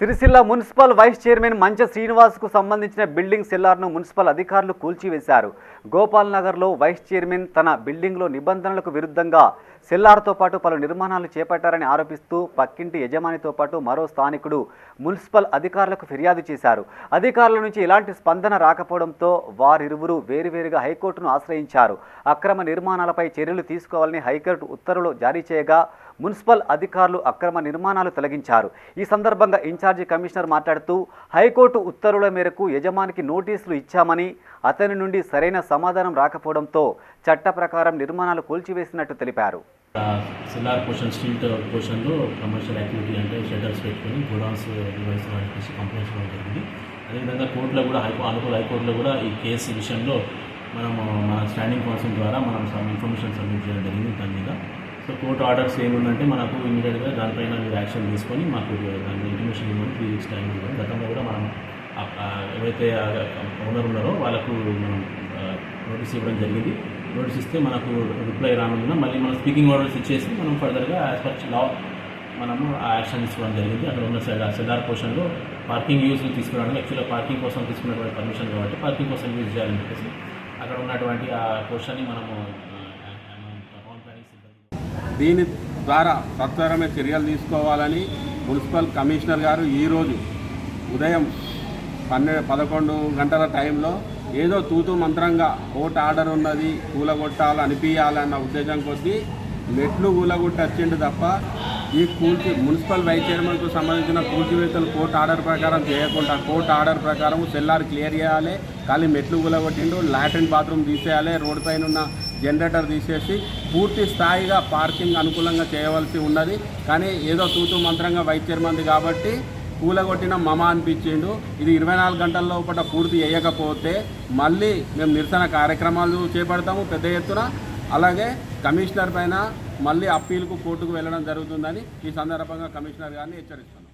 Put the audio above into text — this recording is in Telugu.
Sircilla municipal vice chairman Mancha శ్రీనివాస్కు సంబంధించిన బిల్డింగ్ సెల్లార్ను మున్సిపల్ అధికారులు కూల్చివేశారు. గోపాల్ నగర్లో వైస్ చైర్మన్ తన బిల్డింగ్లో నిబంధనలకు విరుద్ధంగా సెల్లార్తో పాటు పలు నిర్మాణాలు చేపట్టారని ఆరోపిస్తూ పక్కింటి యజమానితో పాటు మరో స్థానికుడు మున్సిపల్ అధికారులకు ఫిర్యాదు చేశారు. అధికారుల నుంచి ఎలాంటి స్పందన రాకపోవడంతో వారిరువురు వేరువేరుగా హైకోర్టును ఆశ్రయించారు. అక్రమ నిర్మాణాలపై చర్యలు తీసుకోవాలని హైకోర్టు ఉత్తర్వులు జారీ చేయగా మున్సిపల్ అధికారులు అక్రమ నిర్మాణాలు తొలగించారు. ఈ సందర్భంగా in charge in charge commissioner మాట్లాడుతూ హైకోర్టు ఉత్తర్వుల మేరకు యజమానికి నోటీసులు ఇచ్చామని అతని నుండి సరైన సమాధానం రాకపోవడంతో చట్ట ప్రకారం నిర్మాణాలు కూల్చివేసినట్టు తెలిపారు. సిల్లార్ పోర్షన్ స్ట్రీట్ పోర్షన్లో కమర్షియల్ యాక్టివిటీ అంటే షెటర్స్ పెట్టుకుని గోడౌన్స్ నిర్వహించడం చెప్పేసి కంప్లైంట్స్ జరిగింది. అదేవిధంగా కోర్టులో కూడా హైకో అనుకూల హైకోర్టులో కూడా ఈ కేసు విషయంలో మనము మన స్టాండింగ్ కౌన్సిల్ ద్వారా మనం ఇన్ఫర్మేషన్ సబ్మిట్ చేయడం జరిగింది దాని మీద. సో కోర్టు ఆర్డర్స్ ఏముందంటే మనకు ఇమీడియట్గా దానిపైన మీరు యాక్షన్ తీసుకొని మాకు దాని ఇంటిమేషన్ ఇవ్వండి త్రీ వీక్స్ టైం ఇవ్వండి గతంలో కూడా మనం ఎవరైతే ఓనర్ ఉన్నారో వాళ్ళకు మనం నోటీస్ ఇవ్వడం జరిగింది. నోటీస్ ఇస్తే మనకు రిప్లై రానుందున మళ్ళీ మనం స్పీకింగ్ ఆర్డర్స్ ఇచ్చేసి మనం ఫర్దర్గా యాజ్ పర్ లా మనము ఆ యాక్షన్ తీసుకోవడం జరిగింది. అక్కడ ఉన్న సెల్ సెల్లార్ పోర్షన్లో పార్కింగ్ యూజ్ తీసుకోవడానికి యాక్చువల్గా పార్కింగ్ కోసం తీసుకున్నటువంటి పర్మిషన్ కాబట్టి పార్కింగ్ కోసం యూజ్ చేయాలని చెప్పేసి అక్కడ ఉన్నటువంటి ఆ పోర్షన్ని మనము ఆ, మనం టౌన్ ప్లానింగ్ సిబ్బంది దీని ద్వారా సత్వరమే చర్యలు తీసుకోవాలని మున్సిపల్ కమిషనర్ గారు ఈరోజు ఉదయం పన్నెండు పదకొండు గంటల టైంలో ఏదో తూతు మంత్రంగా కోర్టు ఆర్డర్ ఉన్నది కూలగొట్టాలి అనిపించాలన్న ఉద్దేశం కొద్దీ మెట్లు కూలగొట్టి వచ్చిండు తప్ప ఈ కూల్చి మున్సిపల్ వైస్ చైర్మన్కు సంబంధించిన కూల్చివేతలు కోర్టు ఆర్డర్ ప్రకారం చేయకుండా కోర్టు ఆర్డర్ ప్రకారం సెల్లార్ క్లియర్ చేయాలి ఖాళీ మెట్లు కూలగొట్టిండు లాట్రిన్ బాత్రూమ్ తీసేయాలి రోడ్డు పైన ఉన్న జనరేటర్ తీసేసి పూర్తి స్థాయిగా పార్కింగ్ అనుకూలంగా చేయవలసి ఉన్నది. కానీ ఏదో తూతు మంత్రంగా వైస్ చైర్మన్ది కాబట్టి కూలగొట్టిన మమ అనిపించిండు. ఇది ఇరవై నాలుగు గంటల లోపల పూర్తి చేయకపోతే మళ్ళీ మేము నిరసన కార్యక్రమాలు చేపడతాము పెద్ద ఎత్తున. అలాగే కమిషనర్ పైన మళ్ళీ అప్పీల్కు కోర్టుకు వెళ్ళడం జరుగుతుందని ఈ సందర్భంగా కమిషనర్ గారిని హెచ్చరిస్తున్నాం.